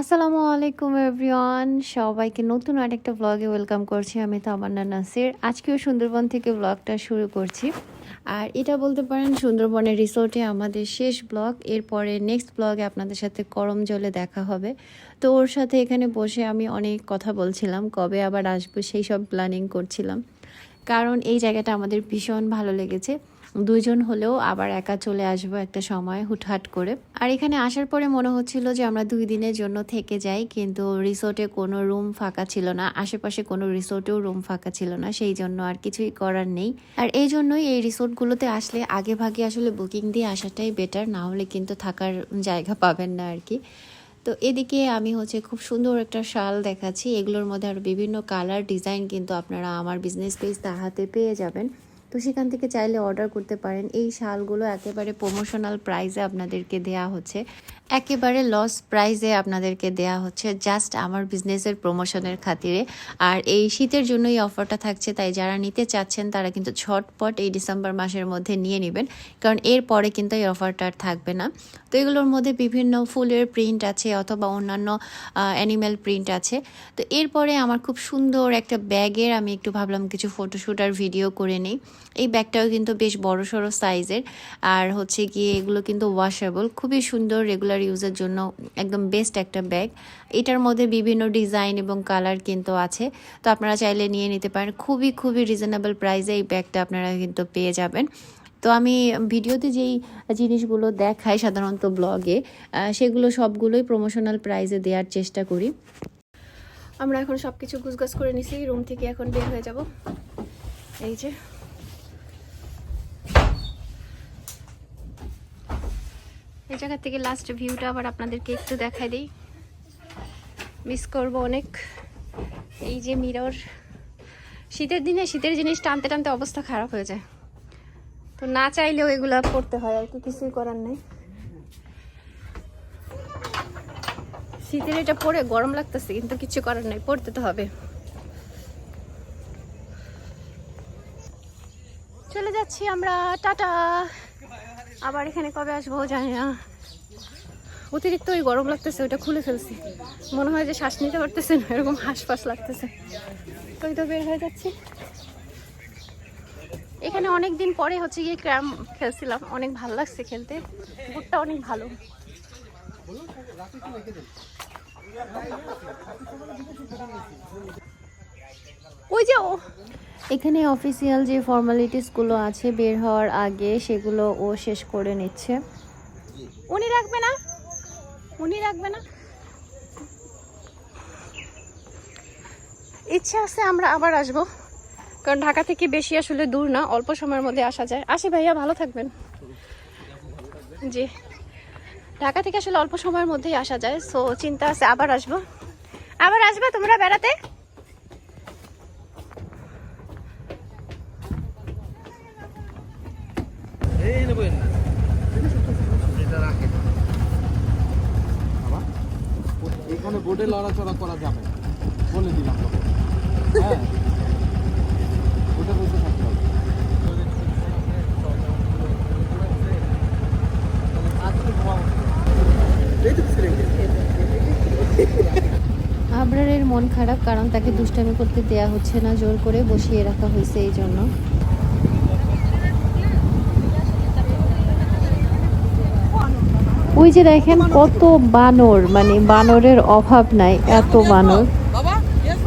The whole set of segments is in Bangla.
আসসালামু আলাইকুম এভরিওয়ান সবাইকে নতুন আরেকটা ব্লগে ওয়েলকাম করছি আমি তামান্না নাসির। আজকেও সুন্দরবন থেকে ব্লগটা শুরু করছি। আর এটা বলতে পারেন, সুন্দরবনের রিসোর্টে আমাদের শেষ ব্লগ এরপরে নেক্সট ব্লগে আপনাদের সাথে করম জলে দেখা হবে। তো ওর সাথে এখানে বসে আমি অনেক কথা বলছিলাম, কবে আবার আসব সেই সব প্ল্যানিং করছিলাম। কারণ এই জায়গাটা আমাদের ভীষণ ভালো লেগেছে। দুইজন হলেও আবার একা চলে আসব একটা সময় হুটহাট করে। আর এখানে আসার পরে মনে হচ্ছিল যে আমরা দুই দিনের জন্য থেকে যাই, কিন্তু রিসোর্টে কোনো রুম ফাঁকা ছিল না, আশেপাশে কোনো রিসোর্টেও রুম ফাঁকা ছিল না, সেই জন্য আর কিছুই করার নেই। আর এই জন্যই এই রিসোর্টগুলোতে আসলে আগে ভাগে আসলে বুকিং দিয়ে আসাটাই বেটার, না হলে কিন্তু থাকার জায়গা পাবেন না আর কি। তো এদিকে আমি হচ্ছে খুব সুন্দর একটা শাল দেখাচ্ছি, এগুলোর মধ্যে আরও বিভিন্ন কালার ডিজাইন কিন্তু আপনারা আমার বিজনেস পেজ তাহাতে পেয়ে যাবেন। তো সেখান থেকে চাইলে অর্ডার করতে পারেন। এই শালগুলো একেবারে প্রমোশনাল প্রাইসে আপনাদেরকে দেয়া হচ্ছে। একেবারে লস প্রাইজে আপনাদেরকে দেয়া হচ্ছে জাস্ট আমার বিজনেসের প্রমোশনের খাতিরে। আর এই শীতের জন্য এই অফারটা থাকছে, তাই যারা নিতে চাচ্ছেন তারা কিন্তু ঝটপট এই ডিসেম্বর মাসের মধ্যে নিয়ে নেবেন, কারণ এর পরে কিন্তু এই অফারটা আর থাকবে না। তো এগুলোর মধ্যে বিভিন্ন ফুলের প্রিন্ট আছে অথবা অন্যান্য অ্যানিম্যাল প্রিন্ট আছে। তো এরপরে আমার খুব সুন্দর একটা ব্যাগের আমি একটু ভাবলাম কিছু ফটোশ্যুট আর ভিডিও করে নিই। এই ব্যাগটাও কিন্তু বেশ বড় সড়ো সাইজের আর হচ্ছে গিয়ে এগুলো কিন্তু ওয়াশেবল খুবই সুন্দর রেগুলার ইউজের জন্য একদম বেস্ট একটা ব্যাগ এটার মধ্যে বিভিন্ন ডিজাইন এবং কালার কিন্তু আছে। তো আপনারা চাইলে নিয়ে নিতে পারেন। খুবই খুবই রিজনেবল প্রাইসে এই ব্যাগটা আপনারা কিন্তু পেয়ে যাবেন। তো আমি ভিডিওতে যেই জিনিসগুলো দেখাই সাধারণত ব্লগে সেগুলো সবগুলোই প্রমোশনাল প্রাইসে দেওয়ার চেষ্টা করি। আমরা এখন সব কিছু গুছগাছ করে নিছি। রুম থেকে এখন বের হয়ে যাব। এই যে। এই জায়গা থেকে লাস্ট ভিউটা আবার আপনাদেরকে একটু দেখাই দিই। মিস করব অনেক। এই যে মিরর শীতের দিনে শীতের জিনিস টানতে টানতে অবস্থা খারাপ হয়ে যায়। তো না চাইলেও এগুলো পড়তে হয়, আর কি কিছুই করার নেই। শীতের এটা পরে গরম লাগতেছে, কিন্তু কিছু করার নাই, পড়তে তো হবে। চলে যাচ্ছি আমরা টাটা। আবার এখানে কবে আসব জানি না। অতিরিক্ত ওই গরম লাগতেছে ওটা খুলে ফেলছি। মনে হয় যে শ্বাস নিতে পারতেছে না, এরকম হাঁসফাঁস লাগতেছে। ওই তো বের হয়ে যাচ্ছি। এখানে অনেক দিন পরে হচ্ছে গিয়ে ক্র্যাম খেলছিলাম, অনেক ভালো লাগছে খেলতে। বুটটা অনেক ভালো। ওই যে এখানে অফিসিয়াল যে ফর্মালিটিসগুলো আছে বের হওয়ার আগে সেগুলো ও শেষ করে নিচ্ছে। উনি রাখবে না? উনি রাখবে না? ইচ্ছা আছে আমরা আবার আসব। কারণ ঢাকা থেকে বেশি আসলে দূর না, অল্প সময়ের মধ্যে আসা যায়। আসি ভাইয়া, ভালো থাকবেন। জি। ঢাকা থেকে আসলে অল্প সময়ের মধ্যেই আসা যায় সো চিন্তা আছে আবার আসব। আবার আসবে তোমরা বেড়াতে? এই নেবেন এটা রাখেন বাবা এখানে বোর্ডে লড়াচড়া করা যাবে বলে দিলাম হ্যাঁ। ওটা বলতে থাকতে হবে। আবরারের মন খারাপ কারণ তাকে দুষ্টামি করতে দেয়া হচ্ছে না জোর করে বসিয়ে রাখা হয়েছে এই জন্য। ওই যে দেখেন কত বানর মানে বানরের অভাব নাই এত বানর বাবা আসব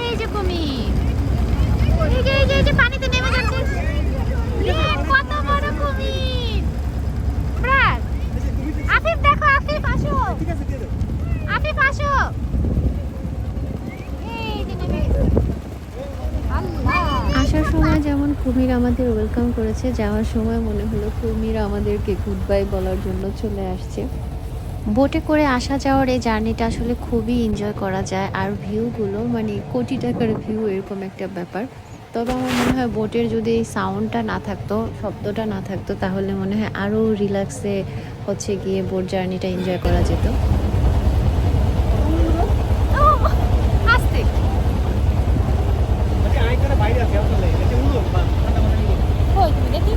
এই যে কুমির এই যে এই যে এই যে পানিতে নেমে যাচ্ছে এ, কত বড় কুমির ব্রাদ আফিফ দেখো আফিফ আসো আফিফ আসো এই যে নেমে গেছে। আল্লাহ আসার সময় যেমন কুমির আমাদের ওয়েলকাম করেছে। যাওয়ার সময় মনে হলো কুমির আমাদেরকে গুড বাই বলার জন্য চলে আসছে। বোটে করে আসা যাওয়ার এই জার্নিটা আসলে খুবই এনজয় করা যায়। আর ভিউগুলো মানে কোটি টাকার ভিউ এরকম একটা ব্যাপার। তবে আমার মনে হয় বোটের যদি এই সাউন্ডটা না থাকতো, শব্দটা না থাকতো, তাহলে মনে হয় আরও রিল্যাক্সে হচ্ছে গিয়ে বোট জার্নিটা এনজয় করা যেত ও, আস্তে আইখানে বাইরে আছে আপনার লাগে এটা উড়ো কই তুমি দেখি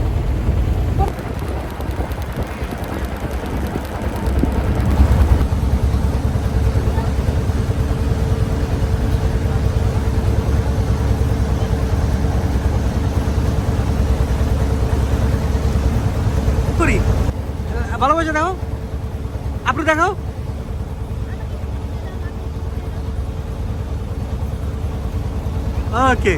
ভালোবাসা দেখো আপনি দেখাও। ওকে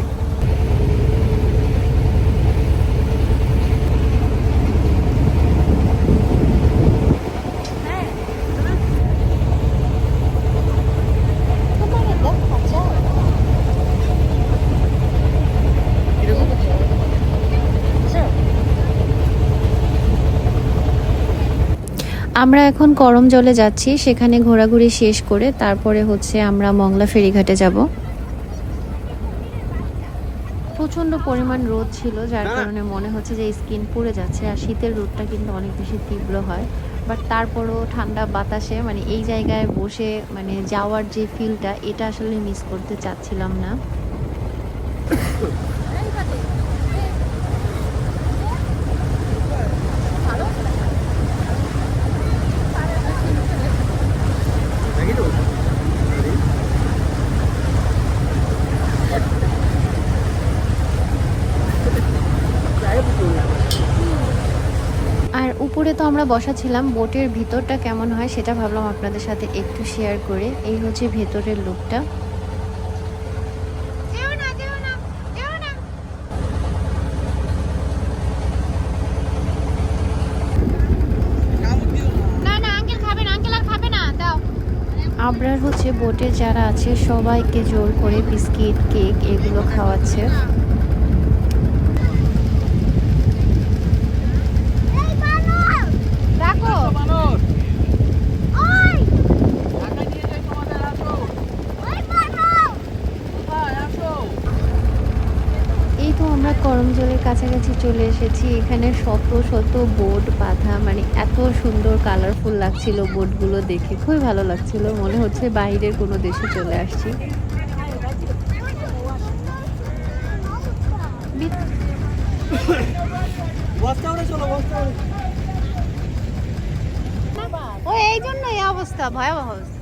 আমরা এখন করম জলে যাচ্ছি সেখানে ঘোরাঘুরি শেষ করে তারপরে হচ্ছে আমরা মংলা ফেরিঘাটে যাব। প্রচণ্ড পরিমাণ রোদ ছিল যার কারণে মনে হচ্ছে যে স্কিন পুড়ে যাচ্ছে আর শীতের রোদটা কিন্তু অনেক বেশি তীব্র হয়। বাট তারপরও ঠান্ডা বাতাসে মানে এই জায়গায় বসে মানে যাওয়ার যে ফিলটা এটা আসলে মিস করতে চাচ্ছিলাম না আর উপরে তো আমরা বসা ছিলাম বোটের ভিতরটা কেমন হয় সেটা ভাবলাম আপনাদের সাথে একটু শেয়ার করে। এই হচ্ছে ভেতরের লুকটা যেও না না যেও না। না না আঙ্কেল খাবে না আঙ্কেল আর খাবে না দাও। আবরার হচ্ছে বোটের যারা আছে সবাইকে জোর করে বিস্কিট কেক এগুলো খাওয়াচ্ছে রাখো মানুষ ঢাকা নিয়ে যাই তোমাদের আসো কোথায় আসো এই তো আমরা করমজলের কাছাকাছি চলে এসেছি। এখানে শত শত বোট, বাঁধা মানে এত সুন্দর কালারফুল লাগছিল বোটগুলো দেখে। খুবই ভালো লাগছিল। মনে হচ্ছে বাইরের কোনো দেশে চলে আসছি। এই জন্য এই অবস্থা, ভয়াবহ অবস্থা।